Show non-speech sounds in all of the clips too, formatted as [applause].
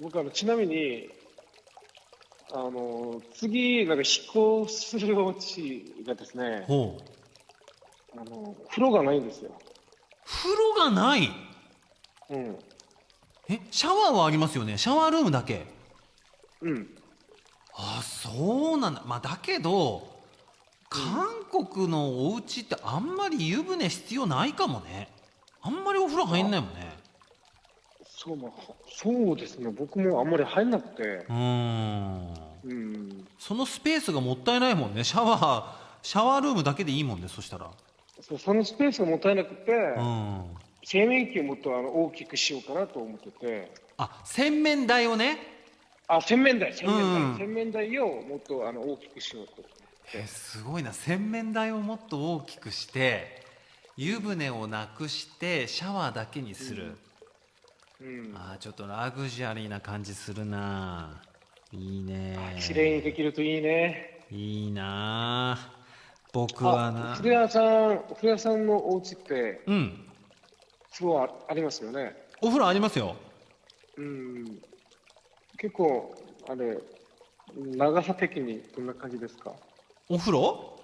僕あの、ちなみに、あの、次、なんか飛行するお家がですね、ほう。あの、風呂がないんですよ。風呂がない？うん。えシャワーはありますよね？シャワールームだけ？うん。あそうなんだ。まあだけど韓国のお家ってあんまり湯船必要ないかもね。あんまりお風呂入んないもんねそう、まあ、そうですね。僕もあんまり入んなくて。うーんうん。そのスペースがもったいないもんねシャワーシャワールームだけでいいもんねそしたらそうそのスペースがもったいなくて、うん洗面器をもっとあの大きくしようかなと思ってて。あ洗面台をねあ、洗面台、洗面台。うん洗面台をもっとあの大きくしようと。えすごいな洗面台をもっと大きくして湯船をなくしてシャワーだけにする、うん。あーちょっとラグジュアリーな感じするな。いいね。綺麗にできるといいね。いいな。僕はあ、な。古谷さん、古谷さんのお家って、うん。風呂あありますよね？お風呂ありますよ。うん。結構、あれ、長さ的にどんな感じですか？お風呂？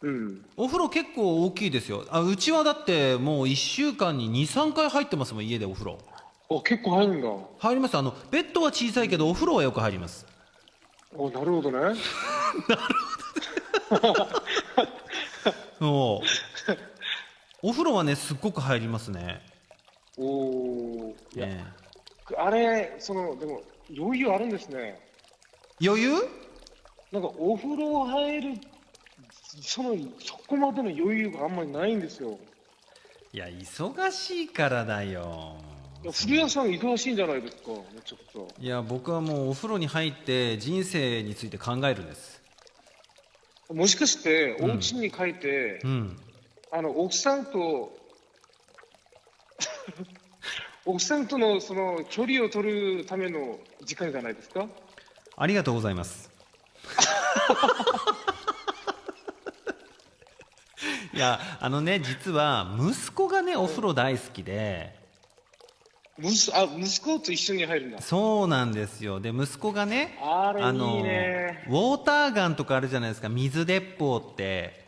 うん。お風呂結構大きいですよ。あうちはだってもう1週間に23回入ってますもん家でお風呂あ、結構入るんだ。入りますあのベッドは小さいけどお風呂はよく入りますお、なるほどね。[laughs] [laughs] そうお風呂はねすっごく入りますねおお。いや、ねあれ、その、でも、余裕あるんですね。余裕？なんか、お風呂入る、その、そこまでの余裕があんまりないんですよ。いや忙しいからだよ古谷さん忙しいんじゃないですか、めちゃくちゃ。いや僕はもうお風呂に入って人生について考えるんです。もしかして、うん。お家に帰って、うん。あの、奥さんと、[laughs] 奥さんとのその距離を取るための時間じゃないですか？ありがとうございます。[laughs] いやあのね実は息子がねお風呂大好きで息あ息子と一緒に入るんだ。そうなんですよで息子がねあれいいのね。ウォーターガンとかあるじゃないですか水鉄砲って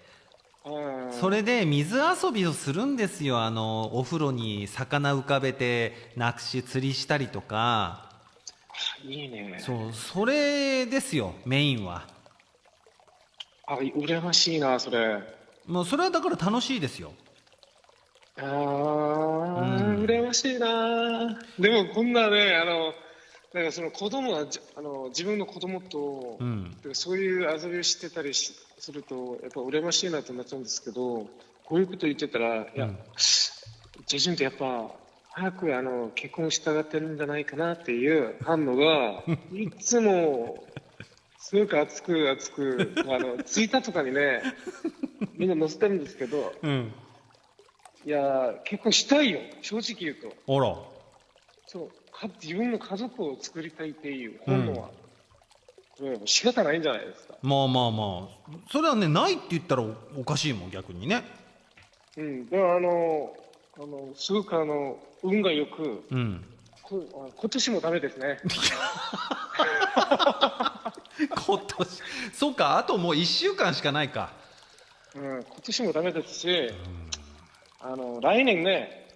うんそれで水遊びをするんですよあのお風呂に魚浮かべてなくし釣りしたりとかいいね。そうそれですよメインはあ、羨ましいな、それ。もうそれはだから楽しいですよあー、うん羨ましいな。でも、こんなね、あの、なんかその子供がじ、あの、自分の子供と、うん。そういう遊びをしてたりしすると、やっぱ羨ましいなとなっちゃうんですけど、こういうこと言ってたら、いや、うん。ジェジュンってやっぱ、早くあの結婚したがってるんじゃないかなっていう反応が、[laughs] いつも、すごく熱く熱く、あの、ツイッターとかにね、[laughs] みんな載せてるんですけど、うんいや、結婚したいよ、正直言うと。あら。そう、か自分の家族を作りたいっていう本能は、う仕方ないんじゃないですか。まあまあまあ。それはねないって言ったらおおかしいもん逆にね。うん、でもあの、あの、すごくあの、運が良く、うん。こあ今年もダメですね。[laughs] 今年。そうかあともう1週間しかないか。うん、今年もダメですし、あの、来年ね、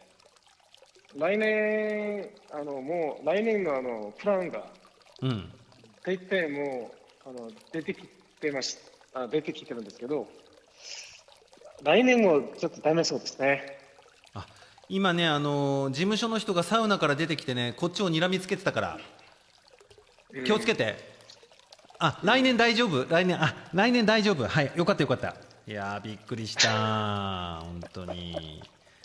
来年、あの、もう、来年のあの、プランが、うん。大体もう、あの、出てきてましあ、出てきてるんですけど、来年もちょっとダメそうですね。あ今ねあのー事務所の人がサウナから出てきてねこっちを睨みつけてたから気をつけて、あ来年大丈夫？来年あ来年大丈夫？はいよかったよかったいやびっくりした本当に。